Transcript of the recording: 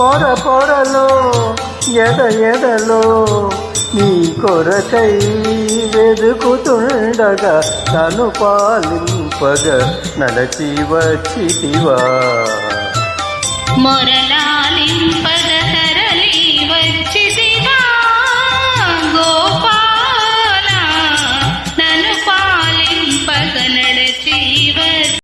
పొర పొరలో ఎద ఎదలో నీ కొరకై వెదుకుతుండగా తను పాలింపగ నడచి వచ్చివా మొరలాలింపగ